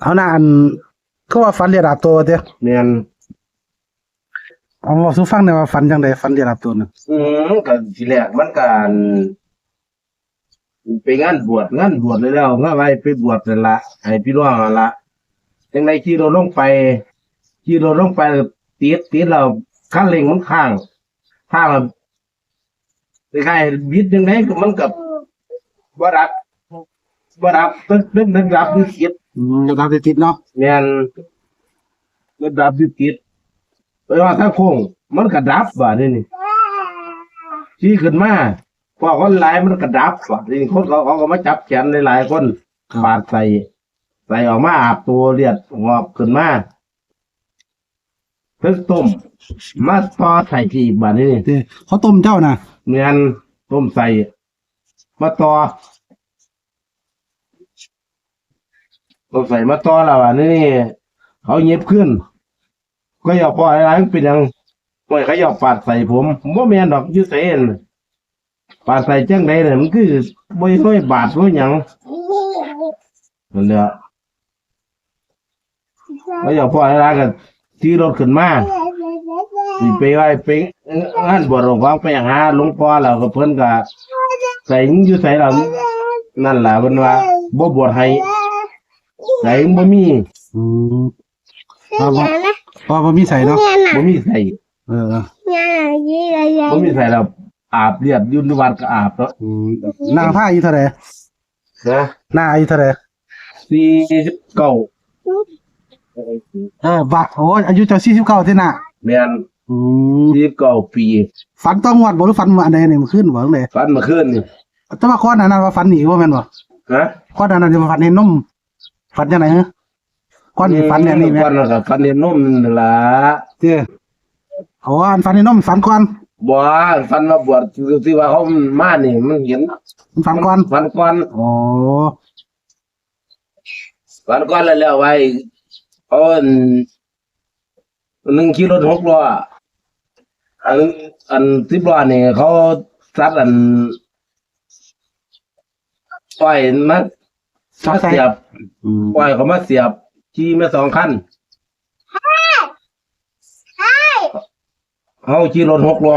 เอาหน้าอันก็ว่าฟันเรียดาบตัวเด้อเนียนเอาบอกสู้ฟังหน่อยว่าฟันจังไดฟันเรียดาบตัวน่ะอืมก็ทีแรกมันการไปงานบวชงานบวชเลยแล้วงานไปไปบวชนั่นละให้พี่น้องนั่นละจังไดขี่รถลงไปขี่รถลงไปติดติดเราคันเร่งมันข้างข้างแล้วคล้ายๆวิทย์ยังไงก็มันกับบ่รับบ่รับตึกตึกนึกรับอยู่คิดอืม ระดับติดๆเนาะแม่นก็ดับอยู่ติดไปว่าถ้าโค้งมันก็ดับว่ะนี่นี่ชี้ขึ้นมาพอคนหลายมันก็ดับว่ะนี่คนเขาเขาก็มาจับแขนหลายๆคนปาดใส่ใส่ออกมาอาบตัวเลือดงอกขึ้นมาเพิ่งต้มมาต่อใส่ที่บ้านนี่นี่เด้เขาต้มเจ้าน่ะเมียนต้มใส่มาต่อ ต้มใส่มาต่อแล้วอะนี่เขาเย็บขึ้น ก็อยากพออะไรมันเป็นยังไม่เขาอยากปาดใส่ผมผมว่าแมนดอกอยูเซนปาดใส่จังใดเนี่ยมันคือบ่ค่อยบาดบ่หยังนั่นแหละเขาอยากพออะไรกันที่รถขึ้นมาสิไปไว้ไปงานบวชหลวงพ่อไปหาหลวงพ่อแล้วก็เพิ่นก็ใส่ยังอยู่ใส่แล้วนั่นแหละเพิ่นว่าบ่บวชให้ ใส่หยังบ่มีอืมว่าบ่ว่าบ่มีใส่เนาะบ่มีใส่เออบ่มีใส่แล้วอาบเลือดอยุ่ในวัดก็อาบเนาะอืมนางผ้าอายุเท่าไหร่นะหน้าอายุเท่าไหร่49เออบักโอ้ยอายุเจ้า49ที่น่ะแม่นอืม49ปีฟันต้องงวดบ่หรือฟันมาอันใดนี่มันขึ้นบ่จังได๋ฟันเมาคืนนี่แต่ว่าข้อนั้นน่ะว่าฟันหนีบ่แม่นบ่ฮะข้อนั้นน่ะสิว่าฟันเห็นนม ฟันจังได๋ฮะก้อนสิฟันเนี่ยนี่แม่ฟันแล้วก็ฟันเห็นนมนั่นล่ะเจ้เอาอันฟันเห็นนมฟันก่อนบ่ฟันมาบวชที่ว่าเขามานี่มันเห็นมันฟันก่อนฟันก่อนอ๋อวันก่อนแล้วแล้วไว้เอาอันหนึ่งขี่รถหกล้ออันอันสิบล้อนี่เขาซัดอันปล่อยมา มาเสียบอืมปล่อยเขามาเสียบขี่มาสองคันเขาขี่รถหกล้อ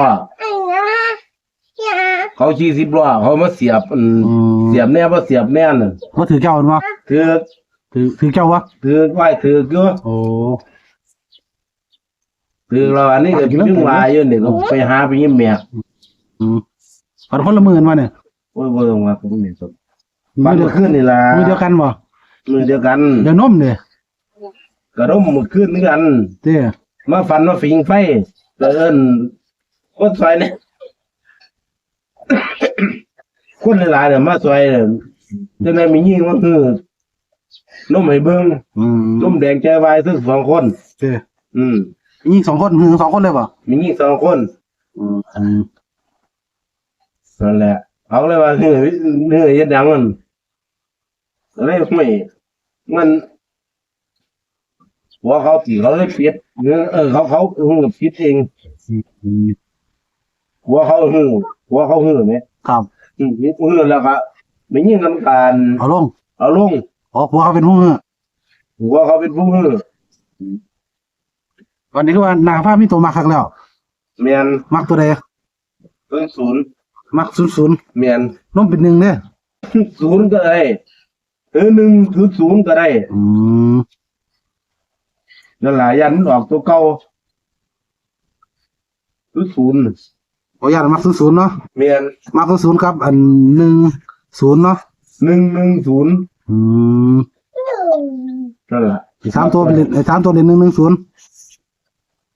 เขาขี่สิบล้อเขามาเสียบอันอืมเสียบแน่ว่าเสียบแน่น่ะบ่ถือเจ้าบ่ถือถือถือเจ้าวะถือไว้ถือเยอะโอ้คือเราอันนี้ก็ยุ่งวายอยู่นี่ก็ไปหาไปยิ้มแม่อืมฟันคนละหมื่นมาเนี่ย โอ้ยบ่ต้องมาผมนี่สดมืบ้านอเดีเมื่ยวอคืนนี่ล่ะมือเดียวกันบ่มือเดียวกันเดี๋ยวนมเด้กระดมเมื่อคืนนี่กันเจ้มาฟันมาฝิงไฟเอิ้นคนซอยนี่คนหลายๆเนี่ยมาซอยเนี่ยจังได๋มียิงมันคือนมให้เบิ่งอืมนมแดงใจวายทั้งสองคนเจ้อืมยิงสองคนหือสองคนเลยบ่มียิงสองคนอืมอืมนั่นแหละ เอาเลยว่าเฮ้ยเฮ้ยเฮ็ดหยังมันก็ เลยไม่มันหัวเขาตีเขาเลยปิดเออเออเขาเขาหึ่งปิดเองอืมหัวเขาหึ่งหัวเขาหึ่งไหมครับอืมหึ่งแล้วก็ไม่ยิ่งกันการเอาลงเอาลงอ๋อผัวเขาเป็นผู้หือหัวเขาเป็นผู้หึ่งวันนี้ก็ว่านาผ้ามีตัวมักคักแล้วเมียนมักตัวใดต้นศูนย์มักศูนย์ศูนย์เมียนนมเป็นหนึ่งเด้อศูนย์ก็ได้ เออหนึ่งศูนย์ศูนย์ก็ได้อืมนั่นแหละยันมันออกตัวเก่าศูนย์ศูนย์ขออนุญาตมักศูนย์ศูนย์เนาะเมียนมักศูนย์ศูนย์ครับ อันหนึ่งศูนย์เนาะหนึ่งหนึ่งศูนย์อืมนั่นแหละอีกสามตัวเป็นไอ้สามตัวเป็นหนึ่งหนึ่งศูนย์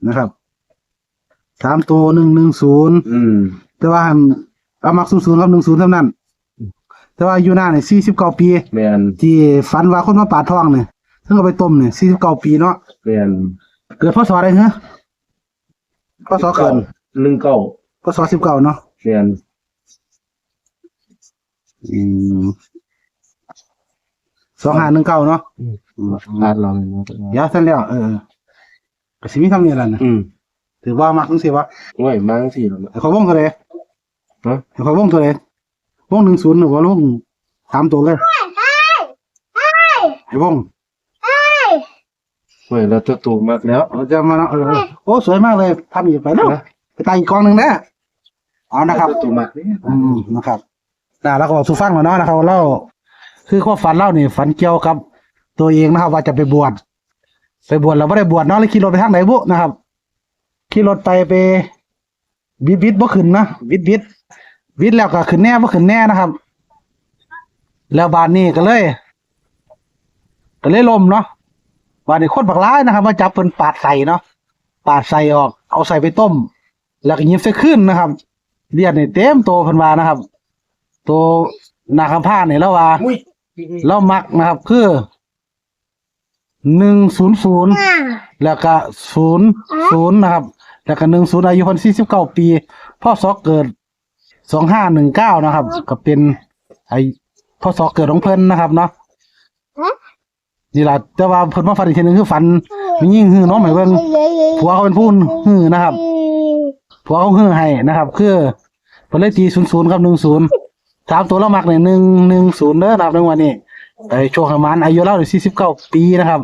นะครับสามตัวหนึ่งหนึ่งศูนย์อืมแต่ว่าเอามักศูนย์ศูนย์ครับหนึ่งศูนย์เท่านั้น แต่ว่าอยู่หน้าเนี่ยสี่สิบเก้าปี แมนที่ฝันว่าคนมาปาดทองเนี่ยซึ่งเอาไปต้มเนี่ยสี่สิบเก้าปีเนาะแมนเกิดพศอะไรเหรอพศเกินหนึ่งเก้าพศสิบเก้าเนาะแมนอืมสองห้าหนึ่งเก้าเนาะอ่านลองเดี๋ยวท่านแล้วเออก็สิมีทำนี่แหละนะอืมถือว่ามักจังสิวะโอ้ยมังสิแล้วนะให้เขาวงเท่าไหร่ฮะให้เขาวงเท่าไหร่ วงหนึ่งศูนย์หรือว่าวงสามตัวเลยให้วงเฮ้ยเราจะตูมมากแล้วเราจะมาเนาะเออโอ้สวยมากเลยทำอีกไปแล้วนะไปตายอีกกองหนึ่งนะเอานะครับเาจตูมมากเนี่ยอืมนะครับนะแล้วก็บอกสู่ฟังแล้วเนาะนะครับเล่าคือความฝันเล่านี่ฝันเกี่ยวกับ ตัวเองนะครับ ว่าจะไปบวชไปบวชแล้วไม่ได้บวชเนาะเลยขี่รถไปทางไหนบุนะครับขี่รถไปไปวิดวิดบ่ขึ้นนะวิดวิด วิดแล้วก็ขึ้นแน่บ่ขึ้นแน่นะครับ แล้วบานนี้ก็เลย ก็เลยลมเนาะบานนี้คนบักร้ายนะครับมาจับเป็นปาดใส่เนาะปาดใส่ออก เอาใส่ไปต้ม แล้วก็หยิบใส่ขึ้นนะครับเลียดนี่เต็มโตวเพันวานะครับตัวนาคำผ้าเนี่ยแล้วว่าอุ้ยเรามักนะครับคือหนึ่งศูนย์ศูนย์แล้วก็ศูนย์ศูนย์นะครับ แล้วก็หนึ่งศูนย์อายุพันสี่สิบเก้าปีพ่อสอเกิด สองห้าหนึ่งเก้านะครับ ก็เป็นไอพ่อสอเกิดของเพิ่นนะครับเนาะนี่แหละแต่ว่าเพิ่นมาฟันอีกทีหนึงคือฟันมียิ่งหื้อเน้องหมายเบิ่งผัวเขาเป็นผู้หื้อนะครับผัวเขาหื้อให้นะครับ คือเพิ่นเลยตีศูนย์ศูนย์ครับหนึ่งศูนย์สามตัวเรามักเนี่ยหนึ่งหนึ่งศูนย์เด้อนะครับในวันนี้ไอ้โชคประมาณอายุเราเนี่ยสี่สิบเก้าปีนะครับ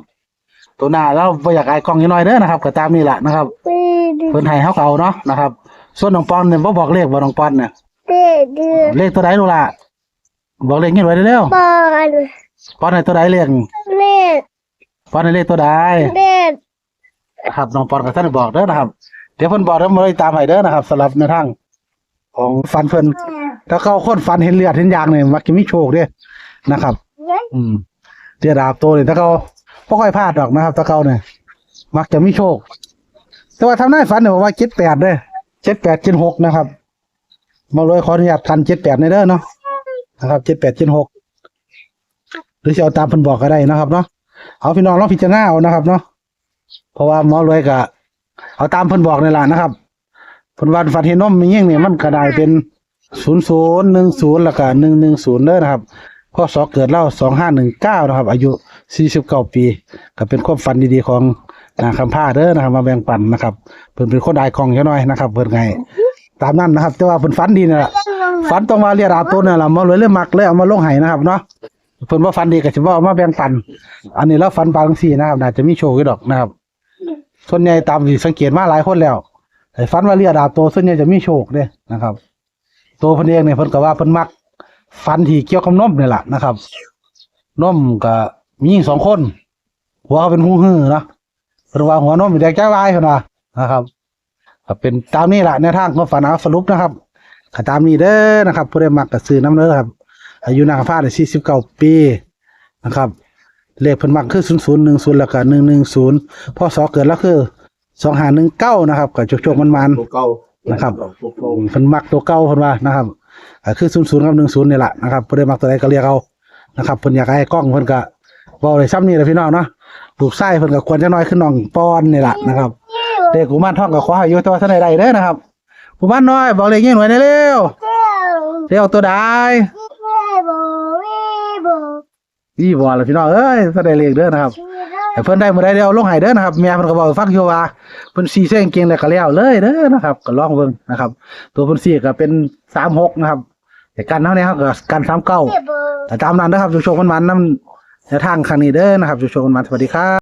ตัวหน้าเราบ่อยากอายกล้องนิดหน่อยเด้อนะครับก็ตามนี่แหละนะครับเพิ่นให้เฮาก็เอาเนาะนะครับ ส่วนน้องปอนเนี่ยบ่บอกเลขบ่น้องปอนเนี่ย เลขตัวใดลูกล่ะบอกเลขเงี้ยไว้เร็วบอลๆปอนให้ตัวใดเลขเล่นปอนให้เลขตัวใดเล่นครับน้องปอนก็ท่านได้บอกเด้อนะครับ เดี๋ยวเพิ่นบอกแล้วมาเลยตามให้เด้อนะครับสำหรับในทางของฟันเพิ่นถ้าเขาคนฟันเห็นเลือดเห็นยางเนี่ยมักจะมีโชคเด้อนะครับ อืมเรียดาบโตเนี่ยถ้าเขาบ่ค่อยพลาดหรอกนะครับถ้าเขาเนี่ยมักจะมีโชค แต่ว่าทำได้ฝันเนี่ยบอกว่าเจ็ดแปดเด้อเจ็ดแปดเจ็ดหกนะครับ มาเลยขออนุญาตทันเจ็ดแปดในเด้อเนาะนะครับเจ็ดแปดเจ็ดหกหรือจะเอาตามเพิ่นบอกก็ได้นะครับเนาะเอาพี่น้องลองพิจารณาเอานะครับเนาะเพราะว่าหมอรวยก็เอาตามเพิ่นบอกนี่แหละนะครับเพิ่นวันฟันเห็นนมมีเงี้ยงเนี่ยมันก็ไดเป็นศูนย์ศูนย์หนึ่งศูนย์แล้วก็หนึ่งหนึ่งศูนย์เด้อนะครับพ่อสอเกิดเล่าสองห้าหนึ่งเก้านะครับ อายุสี่สิบเก้าปี ก็เป็นความฝันดีๆของนาคำผ้าเด้อนะครับ มาแบ่งปันนะครับเพิ่นเป็นคนอายของแค่น้อยนะครับ เพิ่นไง ตามนั้นนะครับ แต่ว่าเพิ่นฝันดีนี่แหละฝันต้องมาเรียดาบตัวนี่แหละมาเลยเลยมักเลยเอามาลงให้นะครับเนาะเพิ่นว่าฝันดีก็สิว่าเอามาแบ่งปัน อันนี้เราฝันบางสี่นะครับน่าจะมีโชคอยู่ดอกนะครับ ส่วนใหญ่ตามที่สังเกตมาหลายคนแล้วไอ้ฝันว่าเรียดาบตัวส่วนใหญ่จะมีโชคเด้นะครับ ตัวเพิ่นเองเนี่ยเพิ่นก็ว่าเพิ่นมักฝันที่เกี่ยวกับนมนี่แหละนะครับนมก็มีสองคน หัวเขาเป็นหูหื้อเนาะเพิ่นว่าหัวนมมีแดงจ้าลายเพิ่นว่านะครับ ก็เป็นตามนี้แหละในทางของฝันเอาสรุปนะครับก็ตามนี้เด้อนะครับ ผู้ใดมักก็ซื้อน้ำเด้อครับ อายุนางฟ้าได้สี่สิบเก้าปีนะครับ เลขเพิ่นมักคือศูนย์ศูนย์หนึ่งศูนย์แล้วก็หนึ่งหนึ่งศูนย์พ่อสอเกิดแล้วคือสองหาหนึ่งเก้านะครับก็โชคๆมันมันๆตัวเก่านะครับตัวเพิ่นมักตัวเก่าเพิ่นว่านะครับคือศูนย์ศูนย์กับหนึ่งศูนย์นี่แหละนะครับเพิ่นได้มักตัวใดก็เรียกเอานะครับเพิ่นอยากให้กล้องเพิ่นก็เว้าได้ซ้ำนี่แหละพี่น้องเนาะลูกไส้เพิ่นก็ควรจะน้อยขึ้นน้องปอนนี่แหละนะครับ เด็กกุมารทองก็ขอให้อยู่แต่ว่าท่านใดๆเด้อนะครับกุมารน้อยบอกเลขงี้หน่อยได้เร็วเล่นเร็วตัวใดเล่นบอลเล่นบอลนี่บ่ล่ะพี่น้องเอ้ยท่านใดเลขเด้อนะครับให้เพิ่นได้มื้อใดเดียวลงให้เด้อนะครับแม่เพิ่นก็บอกให้ฟังอยู่ว่าเพิ่นสีเส้นเก่งแล้วก็แล้วเลยเด้อนะครับ ก็ลองเบิ่งนะครับ ตัวเพิ่นสีก็เป็น36นะครับแต่กันเฮาเนี่ยเฮาก็กัน39เล่นบอลแต่ตามนั้นนะครับโชคๆมันๆนำในทางครั้งนี้เด้อนะครับโชคๆมันๆสวัสดีครับ